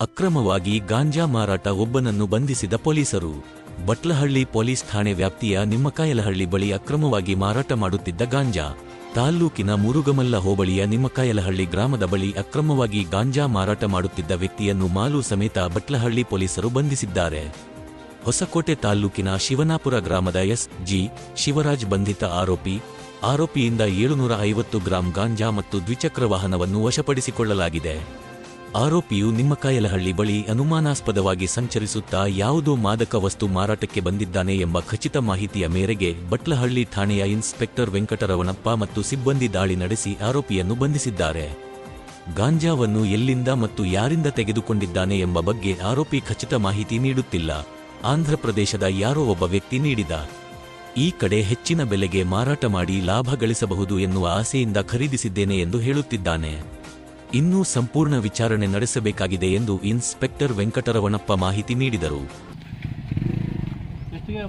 ಅಕ್ರಮವಾಗಿ ಗಾಂಜಾ ಮಾರಾಟ ಒಬ್ಬನನ್ನು ಬಂಧಿಸಿದ ಪೊಲೀಸರು. ಬಟ್ಲಹಳ್ಳಿ ಪೊಲೀಸ್ ಠಾಣೆ ವ್ಯಾಪ್ತಿಯ ನಿಮ್ಮಕಾಯಲಹಳ್ಳಿ ಬಳಿ ಅಕ್ರಮವಾಗಿ ಮಾರಾಟ ಮಾಡುತ್ತಿದ್ದ ಗಾಂಜಾ. ತಾಲ್ಲೂಕಿನ ಮುರುಗಮಲ್ಲ ಹೋಬಳಿಯ ನಿಮ್ಮಕಾಯಲಹಳ್ಳಿ ಗ್ರಾಮದ ಬಳಿ ಅಕ್ರಮವಾಗಿ ಗಾಂಜಾ ಮಾರಾಟ ಮಾಡುತ್ತಿದ್ದ ವ್ಯಕ್ತಿಯನ್ನು ಮಾಲು ಸಮೇತ ಬಟ್ಲಹಳ್ಳಿ ಪೊಲೀಸರು ಬಂಧಿಸಿದ್ದಾರೆ. ಹೊಸಕೋಟೆ ತಾಲ್ಲೂಕಿನ ಶಿವನಾಪುರ ಗ್ರಾಮದ ಎಸ್. ಜಿ. ಶಿವರಾಜ್ ಬಂಧಿತ ಆರೋಪಿ. ಆರೋಪಿಯಿಂದ ಏಳುನೂರ ಐವತ್ತು ಗ್ರಾಂ ಗಾಂಜಾ ಮತ್ತು ದ್ವಿಚಕ್ರ ವಾಹನವನ್ನು ವಶಪಡಿಸಿಕೊಳ್ಳಲಾಗಿದೆ. ಆರೋಪಿಯು ನಿಮ್ಮಕಾಯಲಹಳ್ಳಿ ಬಳಿ ಅನುಮಾನಾಸ್ಪದವಾಗಿ ಸಂಚರಿಸುತ್ತಾ ಯಾವುದೋ ಮಾದಕ ವಸ್ತು ಮಾರಾಟಕ್ಕೆ ಬಂದಿದ್ದಾನೆ ಎಂಬ ಖಚಿತ ಮಾಹಿತಿಯ ಮೇರೆಗೆ ಬಟ್ಲಹಳ್ಳಿ ಠಾಣೆಯ ಇನ್ಸ್ಪೆಕ್ಟರ್ ವೆಂಕಟರವಣಪ್ಪ ಮತ್ತು ಸಿಬ್ಬಂದಿ ದಾಳಿ ನಡೆಸಿ ಆರೋಪಿಯನ್ನು ಬಂಧಿಸಿದ್ದಾರೆ. ಗಾಂಜಾವನ್ನು ಎಲ್ಲಿಂದ ಮತ್ತು ಯಾರಿಂದ ತೆಗೆದುಕೊಂಡಿದ್ದಾನೆ ಎಂಬ ಬಗ್ಗೆ ಆರೋಪಿ ಖಚಿತ ಮಾಹಿತಿ ನೀಡುತ್ತಿಲ್ಲ. ಆಂಧ್ರಪ್ರದೇಶದ ಯಾರೋ ಒಬ್ಬ ವ್ಯಕ್ತಿ ನೀಡಿದ ಈ ಕಡೆ ಹೆಚ್ಚಿನ ಬೆಲೆಗೆ ಮಾರಾಟ ಮಾಡಿ ಲಾಭ ಗಳಿಸಬಹುದು ಎನ್ನುವ ಆಸೆಯಿಂದ ಖರೀದಿಸಿದ್ದೇನೆ ಎಂದು ಹೇಳುತ್ತಿದ್ದಾನೆ. ಇನ್ನೂ ಸಂಪೂರ್ಣ ವಿಚಾರಣೆ ನಡೆಸಬೇಕಾಗಿದೆ ಎಂದು ಇನ್ಸ್ಪೆಕ್ಟರ್ ವೆಂಕಟರವಣಪ್ಪ ಮಾಹಿತಿ ನೀಡಿದರು. ಎಷ್ಟಿಗೆ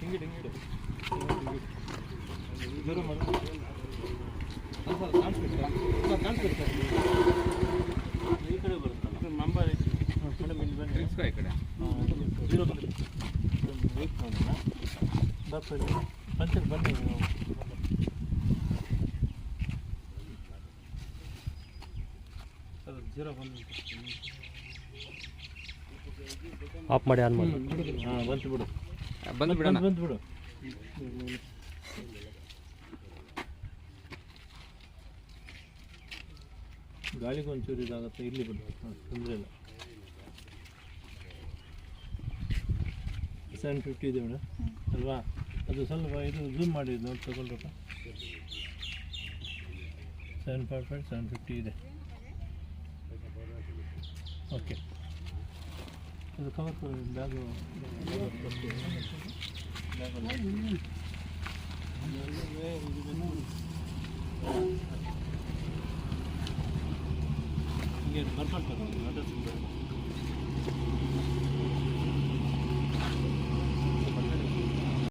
ಹಿಂಗಿಡು ಹಿಂಗಿಡು ಜೋರು ಮಾಡು ಸರ್ ಕಾಣಿಸ್ಬಿಡ್ತಾ ಸರ್ ಕಾಣಿಸ್ಬಿಡ್ತಾ ಈ ಕಡೆ ಬರುತ್ತಲ್ಲ ಐತಿ ಮೇಡಮ್ ಇಲ್ಲಿ ಬನ್ನಿ ಈ ಕಡೆ ಬನ್ನಿ ನೀವು. ಅದು ಜೀರೋ ಬಂದು ಆಫ್ ಮಾಡಿ ಆನ್ ಮಾಡಿ. ಹಾಂ ಬಂತು ಬಿಡು ಬಂದು ಬಿಡೋಣ ಬಂತು ಬಿಡು ಗಾಳಿಗೆ ಒಂಚೂರು ಇದಾಗುತ್ತೆ ಇಲ್ಲಿ ಬಿಡು ತೊಂದರೆ ಇಲ್ಲ. ಸೆವೆನ್ ಫಿಫ್ಟಿ ಇದೆ ಮೇಡಮ್. ಅಲ್ವಾ? ಅದು ಸ್ವಲ್ಪ ಇದು ಝೂಮ್ ಮಾಡಿದ್ದು ನೋಡಿ ತಗೊಂಡ್ರಪ್ಪ seven forty five seven fifty ಇದೆ. ஓகே இது கவர் பேக் இங்கே பர்பால் பண்ணுறோம் அட்ரஸ் பண்ணுறோம்